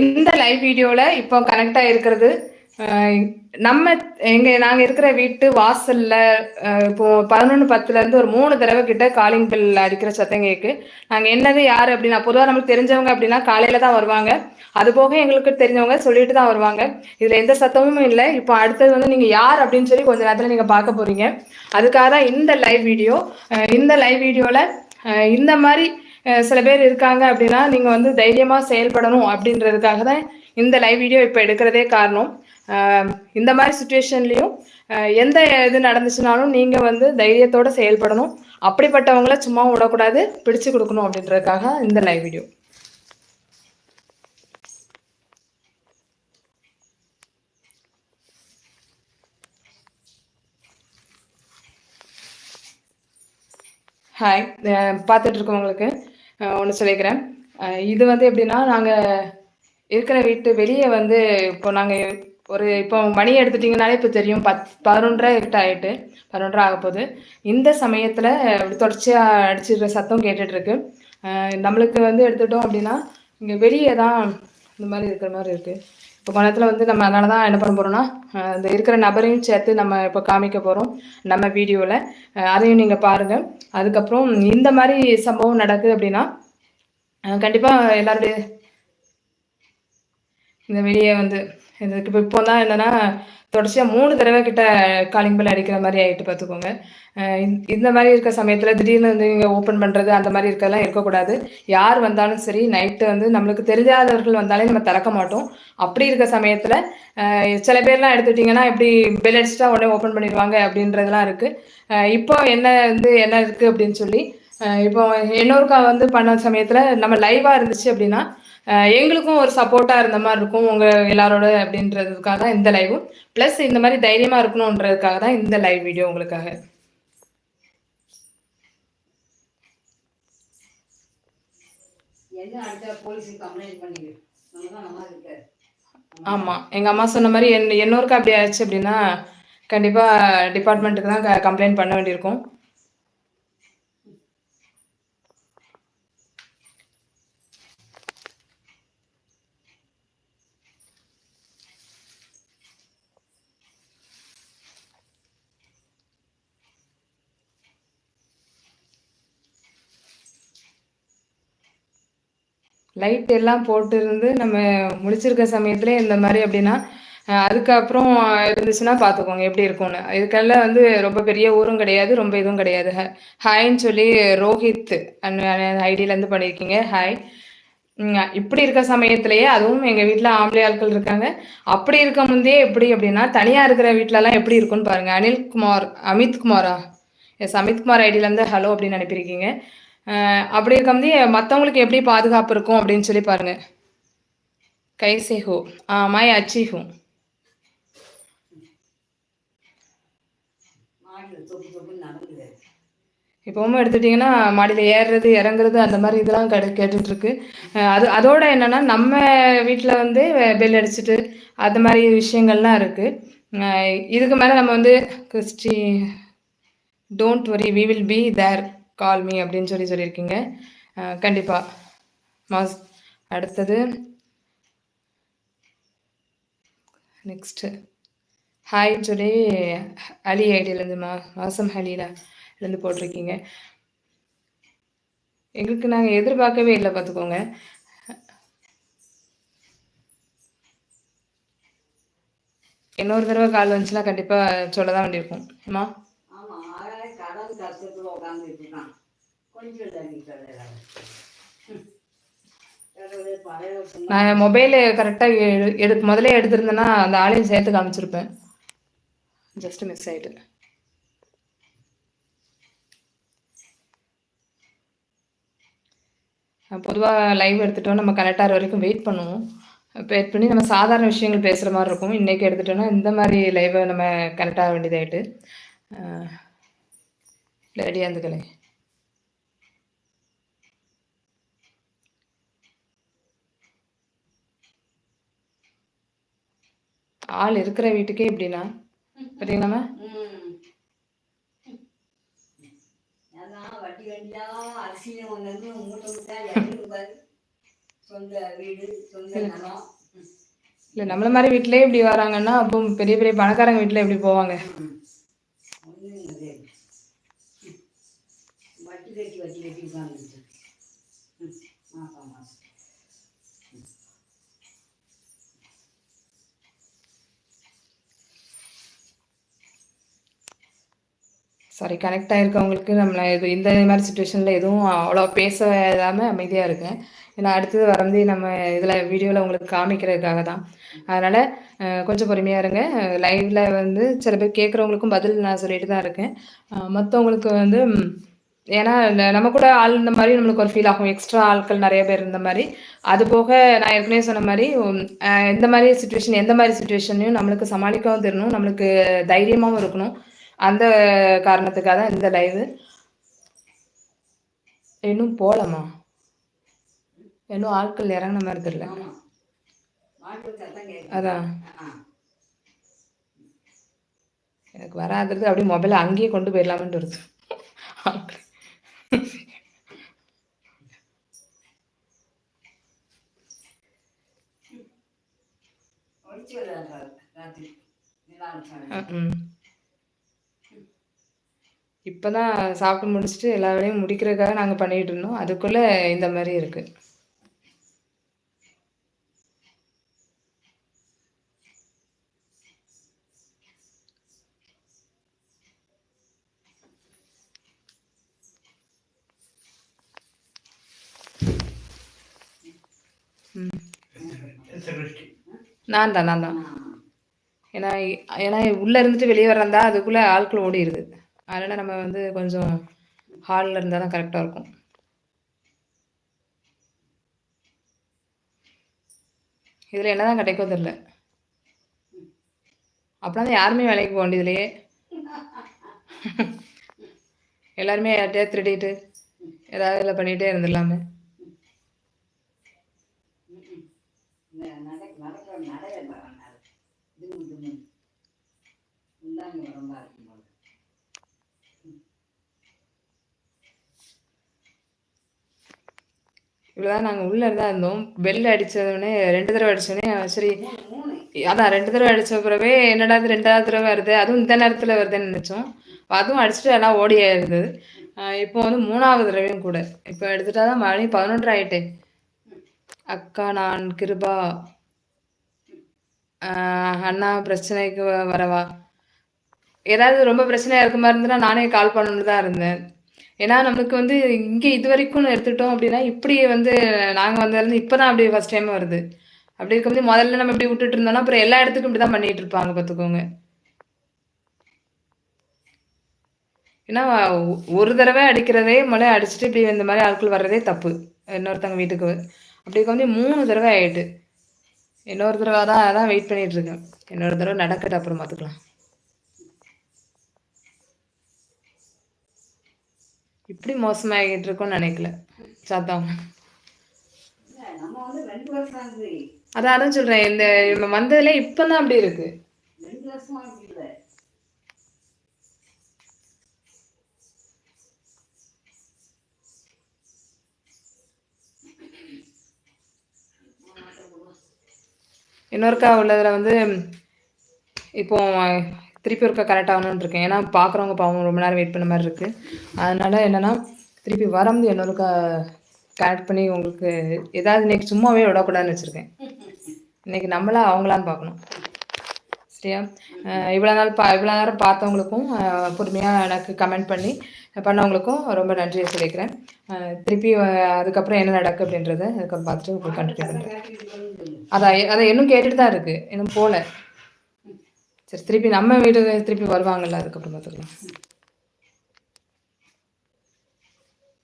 இந்த லைவ் வீடியோவில் இப்போ கனெக்ட் ஆகிருக்கிறது நம்ம எங்க நாங்க இருக்கிற வீட்டு வாசல்ல இப்போ பதினொன்று பத்துல இருந்து ஒரு மூணு தடவை கிட்ட காலிங் பெல் அடிக்கிற சத்தம் கேக்கு நாங்க என்னது யாரு அப்படின்னா பொதுவாக நமக்கு தெரிஞ்சவங்க அப்படின்னா காலையில தான் வருவாங்க. அது போக எங்களுக்கு தெரிஞ்சவங்க சொல்லிட்டு தான் வருவாங்க. இதுல எந்த சத்தமும் இல்லை. இப்போ அடுத்தது வந்து நீங்க யார் அப்படின்னு சொல்லி கொஞ்ச நேரத்துல நீங்க பார்க்க போறீங்க. அதுக்காக தான் இந்த லைவ் வீடியோ இந்த லைவ் வீடியோல இந்த மாதிரி சில பேர் இருக்காங்க அப்படின்னா நீங்க வந்து தைரியமா செயல்படணும் அப்படின்றதுக்காக தான் இந்த லைவ் வீடியோ இப்போ எடுக்கிறதே காரணம். இந்த மாதிரி சுச்சுவேஷன்லையும் எந்த இது நடந்துச்சுனாலும் நீங்கள் வந்து தைரியத்தோட செயல்படணும். அப்படிப்பட்டவங்கள சும்மா விடக்கூடாது பிடிச்சு கொடுக்கணும் அப்படின்றதுக்காக இந்த லைவ் வீடியோ ஹாய் பார்த்துட்டு இருக்கவங்களுக்கு ஒன்று சொல்லிக்கிறேன். இது வந்து எப்படின்னா நாங்கள் இருக்கிற வீட்டு வெளியே வந்து இப்போ நாங்கள் ஒரு இப்போ மணி எடுத்துட்டிங்கனாலே இப்போ தெரியும் பத் பதினொன்றரை எட்டு ஆகிட்டு பதினொன்றரை ஆக போகுது. இந்த சமயத்தில் தொடர்ச்சியாக அடிச்சிடுற சத்தம் கேட்டுட்ருக்கு. நம்மளுக்கு வந்து எடுத்துட்டோம் அப்படின்னா இங்கே வெளியே தான் இந்த மாதிரி இருக்கிற மாதிரி இருக்குது இப்போ கொஞ்சத்தில் வந்து நம்ம அதனால தான் என்ன பண்ண போகிறோம்னா இந்த இருக்கிற நபரையும் சேர்த்து நம்ம இப்போ காமிக்க போகிறோம் நம்ம வீடியோவில் அதையும் நீங்கள் பாருங்கள் அதுக்கப்புறம் இந்த மாதிரி சம்பவம் நடக்குது அப்படின்னா கண்டிப்பாக எல்லாருடைய இந்த வெளியே வந்து இதுக்கு இப்போ இப்போ தான் என்னென்னா தொடர்ச்சியாக மூணு தடவை கிட்ட காலிங் பெல் அடிக்கிற மாதிரி ஆகிட்டு பார்த்துக்கோங்க இந்த மாதிரி இருக்க சமயத்தில் திடீர்னு வந்து இங்கே ஓப்பன் பண்ணுறது அந்த மாதிரி இருக்கெல்லாம் இருக்கக்கூடாது. யார் வந்தாலும் சரி நைட்டு வந்து நம்மளுக்கு தெரியாதவர்கள் வந்தாலே நம்ம திறக்க மாட்டோம். அப்படி இருக்க சமயத்தில் சில பேர்லாம் எடுத்துட்டிங்கன்னா எப்படி பெல் அடிச்சுட்டா உடனே ஓப்பன் பண்ணிடுவாங்க அப்படின்றதுலாம் இருக்குது இப்போ என்ன வந்து என்ன இருக்குது அப்படின்னு சொல்லி இப்போ இன்னொருக்கா வந்து பண்ண சமயத்தில் நம்ம லைவாக இருந்துச்சு அப்படின்னா எங்களுக்கும் ஒரு சப்போர்ட்டாக இருந்த மாதிரி இருக்கும். உங்கள் எல்லாரோட அப்படின்றதுக்காக தான் இந்த லைவும் ப்ளஸ் இந்த மாதிரி தைரியமாக இருக்கணுன்றதுக்காக தான் இந்த லைவ் வீடியோ உங்களுக்காக. ஆமாம் எங்கள் அம்மா சொன்ன மாதிரி என் என்னோருக்கு அப்படி ஆச்சு அப்படின்னா கண்டிப்பாக டிபார்ட்மெண்ட்டுக்கு தான் கம்ப்ளைண்ட் பண்ண வேண்டியிருக்கும். லைட் எல்லாம் போட்டு இருந்து நம்ம முடிச்சிருக்க சமயத்துல இந்த மாதிரி அப்படின்னா அதுக்கப்புறம் இருந்துச்சுன்னா பார்த்துக்கோங்க எப்படி இருக்கும்னு. இதுக்கெல்லாம் வந்து ரொம்ப பெரிய ஊரும் கிடையாது ரொம்ப இதுவும் கிடையாது. ஹாய்ன்னு சொல்லி ரோஹித் ஐடியிலேருந்து பண்ணியிருக்கீங்க. ஹாய். இப்படி இருக்க சமயத்திலேயே அதுவும் எங்கள் வீட்டில் ஆம்பளை ஆட்கள் இருக்காங்க. அப்படி இருக்க முந்தையே எப்படி அப்படின்னா தனியாக இருக்கிற வீட்டிலலாம் எப்படி இருக்குன்னு பாருங்கள் அனில்குமார் அமித்குமாரா? எஸ் அமித்குமார் ஐடியிலேருந்து ஹலோ அப்படின்னு அனுப்பியிருக்கீங்க. அப்படி இருக்கும்போது மற்றவங்களுக்கு எப்படி பாதுகாப்பு இருக்கும் அப்படின்னு சொல்லி பாருங்க. கைசே ஹோ ஆ மாய் அச்சி ஹூ இப்போவும் எடுத்துட்டிங்கன்னா மாடியில் ஏறுறது இறங்குறது அந்த மாதிரி இதெல்லாம் கெடு கேட்டுட்ருக்கு. அது அதோட என்னென்னா நம்ம வீட்டில் வந்து பெல் அடிச்சுட்டு அந்த மாதிரி விஷயங்கள்லாம் இருக்குது இதுக்கு மேலே நம்ம வந்து Christy don't worry we will be there. Call me அப்படின்னு சொல்லி சொல்லியிருக்கீங்க. கண்டிப்பாக மாஸ் அடுத்தது. நெக்ஸ்ட்டு ஹாய் சொல்லி அலி ஐடியிலேருந்து மா மாசம் ஹலியில் இருந்து போட்டிருக்கீங்க. எங்களுக்கு நாங்கள் எதிர்பார்க்கவே இல்லை பார்த்துக்கோங்க. இன்னொரு தடவை கால் வந்துச்சுன்னா கண்டிப்பாக சொல்ல தான் வேண்டியிருக்கும். அம்மா கஷ்டத்தில் உட்காந்துட்டு இருக்கான் கொஞ்சம் நான் மொபைலு கரெக்டாக எடு முதல்ல எடுத்திருந்தேன்னா அந்த ஆளையும் சேர்த்து காமிச்சிருப்பேன். ஜஸ்ட் மிஸ் ஆயிட்டு. பொதுவாக லைவ் எடுத்துட்டோம் நம்ம கரெக்டாக வரைக்கும் வெயிட் பண்ணுவோம். வெயிட் பண்ணி நம்ம சாதாரண விஷயங்கள் பேசுகிற மாதிரி இருக்கும். இன்றைக்கி எடுத்துட்டோன்னா இந்த மாதிரி லைவை நம்ம கரெக்டாக வேண்டியதாயிட்டு. ரெடியாக இருந்துக்கலே ஆள் இருக்கிற வீட்டுக்கே இப்படின்னா? பார்த்தீங்களாம்மா வட்டி வண்டியா அரிசி ஒன்று மூட்டை சொந்த வீடு சொந்த நிலம். ம். இல்லை நம்மள மாதிரி வீட்டிலே இப்படி வராங்கன்னா அப்போ பெரிய பெரிய பணக்காரங்க வீட்டில் எப்படி போவாங்க ஒன்றும் கிடையாது ம். வட்டி கட்டி வட்டி கட்டி உட்காந்துட்டு மாசம் மாசம் சாரி கனெக்ட் ஆகிருக்கவங்களுக்கு நம்மளை இது இந்த மாதிரி சுச்சுவேஷனில் எதுவும் அவ்வளோ பேச இல்லாமல் அமைதியாக இருக்கேன் ஏன்னா அடுத்தது வரந்து நம்ம இதில் வீடியோவில் உங்களுக்கு காமிக்கிறதுக்காக தான். அதனால் கொஞ்சம் பொறுமையாக இருங்க. லைவில் வந்து சில பேர் கேட்குறவங்களுக்கும் பதில் நான் சொல்லிட்டு தான் இருக்கேன். மற்றவங்களுக்கு வந்து ஏன்னா நம்ம கூட ஆள் இந்த மாதிரி நம்மளுக்கு ஒரு ஃபீல் ஆகும். எக்ஸ்ட்ரா ஆட்கள் நிறைய பேர் இருந்த மாதிரி. அது போக நான் ஏற்கனவே சொன்ன மாதிரி இந்த மாதிரி சுச்சுவேஷன் எந்த மாதிரி சுச்சுவேஷனையும் நம்மளுக்கு சமாளிக்கவும் தெரியணும் நம்மளுக்கு தைரியமாகவும் இருக்கணும். அந்த காரணத்துக்காக தான் இந்த லைவு இன்னும் போகலாமா? இன்னும் ஆட்கள் இறங்கின மாதிரி தெரியல. அதான். எனக்கு வராதது அப்படியே மொபைலை அங்கேயே கொண்டு போயிடலாமன்ட்டு வருது ஆட்கள். இப்போதான் சாப்பிட்டு முடிச்சுட்டு எல்லா வேலையும் முடிக்கிறதுக்காக நாங்கள் பண்ணிட்டு இருந்தோம். அதுக்குள்ளே இந்த மாதிரி இருக்கு. நான் தான் நான் தான் ஏன்னா ஏன்னா உள்ளே இருந்துட்டு வெளியே வர்றதா அதுக்குள்ளே ஆட்கள் ஓடிடுது அதனால் நம்ம வந்து கொஞ்சம் ஹாலில் இருந்தால் தான் கரெக்டாக இருக்கும். இதில் என்ன தான் கிடைக்கும் தெரில அப்படின்னா தான் யாருமே வேலைக்கு போக வேண்டியதுலையே எல்லாருமே யார்கிட்டயா திருடிட்டு ஏதாவது இதில் பண்ணிகிட்டே இருந்துடலாமே இந்த நடக்க நடக்கிற நடைய பாருங்க திம்மு திம்மு இந்தாங்க உடம்பா இருக்கும் இவ்வளோதான் நாங்கள் உள்ளே தான் இருந்தோம். பெல் அடித்தோடனே ரெண்டு தடவை அடித்தோடனே சரி. அதான் ரெண்டு தடவை அடித்த பிறவே என்னடா இது ரெண்டாவது தடவை வருது? அதுவும் இந்த நேரத்தில் வருதுன்னு நினச்சோம். அதுவும் அடிச்சுட்டு எல்லாம் ஓடி இருந்தது இப்போ வந்து மூணாவது தடவையும் கூட. இப்போ எடுத்துட்டா தான் மணி பதினொன்று ஆயிட்டே. அக்கா நான் கிருபா. ஆஹ் அண்ணா பிரச்சனைக்கு வரவா? ஏதாவது ரொம்ப பிரச்சனையாக இருக்க மாதிரி இருந்துன்னா நானே கால் பண்ணணுன்னு தான் இருந்தேன். ஏன்னா நமக்கு வந்து இங்கே இது வரைக்கும் எடுத்துட்டோம் அப்படின்னா இப்படி வந்து நாங்கள் வந்ததுலேருந்து இப்போ தான் அப்படி ஃபஸ்ட் டைம் வருது. அப்படி இருக்கும்போது முதல்ல நம்ம இப்படி விட்டுட்டு இருந்தோம்னா அப்புறம் எல்லா இடத்துக்கும் இப்படி தான் பண்ணிட்டு இருப்பாங்க பார்த்துக்கோங்க. ஏன்னா ஒரு தடவை அடிக்கிறதே மழை அடிச்சுட்டு இப்படி இந்த மாதிரி ஆட்கள் வர்றதே தப்பு. இன்னொருத்தவங்க வீட்டுக்கு அப்படி வந்து மூணு தடவை ஆயிட்டு. இன்னொரு தடவை தான் அதான் வெயிட் பண்ணிட்டு இருக்கேன். இன்னொரு தடவை நடக்கட்டு அப்புறம் பார்த்துக்கலாம். இப்படி மோசமாகிட்டு இருக்கோம்னு நினைக்கல. சாத்தம் அதான் அதான் சொல்றேன். இந்த நம்ம வந்ததுல இப்பதான் அப்படி இருக்கு. இன்னொருக்கா உள்ளதுல வந்து இப்போ திருப்பி ஒருக்கா கரெக்ட் ஆகணும்னு இருக்கேன். ஏன்னா பார்க்குறவங்க பாவம் ரொம்ப நேரம் வெயிட் பண்ண மாதிரி இருக்குது அதனால் என்னன்னா திருப்பி வரம்பு என்னோருக்கா கரெக்ட் பண்ணி உங்களுக்கு ஏதாவது இன்னைக்கு சும்மாவே விடக்கூடாதுன்னு வச்சுருக்கேன். இன்னைக்கு நம்மளா அவங்களான்னு பார்க்கணும் சரியா? இவ்வளோ நாள் பா இவ்வளோ நேரம் பார்த்தவங்களுக்கும் பொறுமையாக எனக்கு கமெண்ட் பண்ணி பண்ணவங்களுக்கும் ரொம்ப நன்றியை சொல்லிக்கிறேன். திருப்பி அதுக்கப்புறம் என்ன நடக்கு அப்படின்றத அதுக்கப்புறம் பார்த்துட்டு உங்களுக்கு கண்டினியூ பண்ணுறேன். அதான் அதை இன்னும் கேட்டுட்டு தான் இருக்குது இன்னும் போகல. சரி திருப்பி நம்ம வீடு திருப்பி வருவாங்கல்ல அதுக்கப்புறம் பார்த்துக்கலாம்.